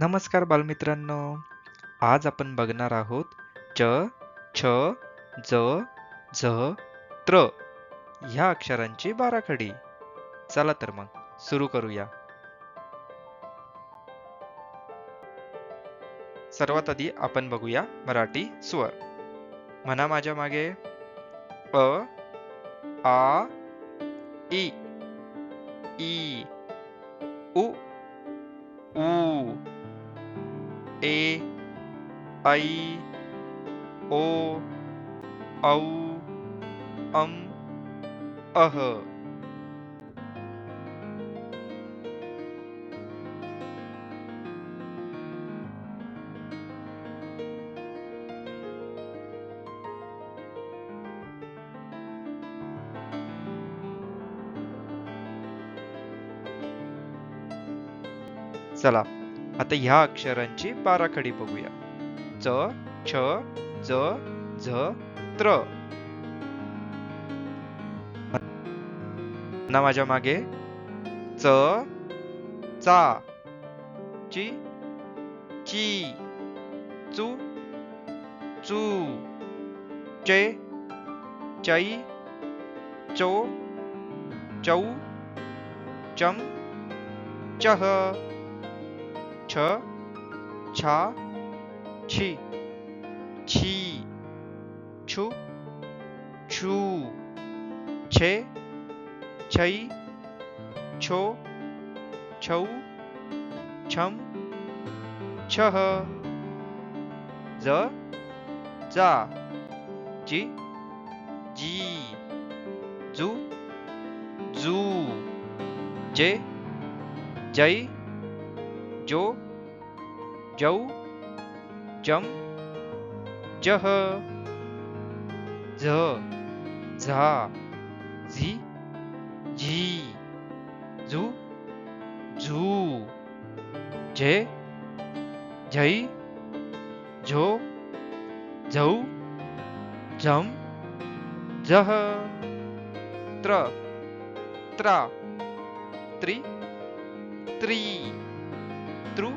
नमस्कार बालमित्रांनो. आज आपण बघणार आहोत च छ ज झ त्र ह्या अक्षरांची बाराखडी. चला तर मग सुरू करूया. सर्वात आधी आपण बघूया मराठी स्वर. म्हणा माझ्या मागे. अ आ इ ई ए ऐ ओ औ अम अह। चला. आता ह्या अक्षरांची बाराखडी बघूया. च छ ज झ त्र. ना माझ्या मागे. च चा. ची ची. चू चू. चे चै चो चौ चम चह. छ छा छी। छी छु छू। छे छई छो छौ छम छह ज जा। जी जी। जू जू। जे जै। जो जौ जम जह झ झा झी झी झू झू झे झै झो झौ झम झह त्र त्रा त्रि त्रि। त्रु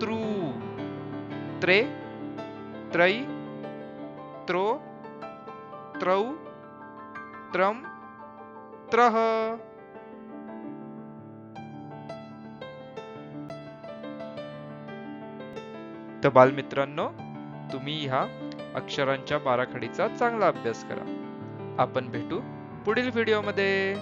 त्रु त्रे त्रै त्रो त्रौ त्रम त्रह तर बालमित्रांनो तुम्ही ह्या अक्षरांच्या बाराखडीचा चांगला अभ्यास करा. आपण भेटू पुढील व्हिडिओमध्ये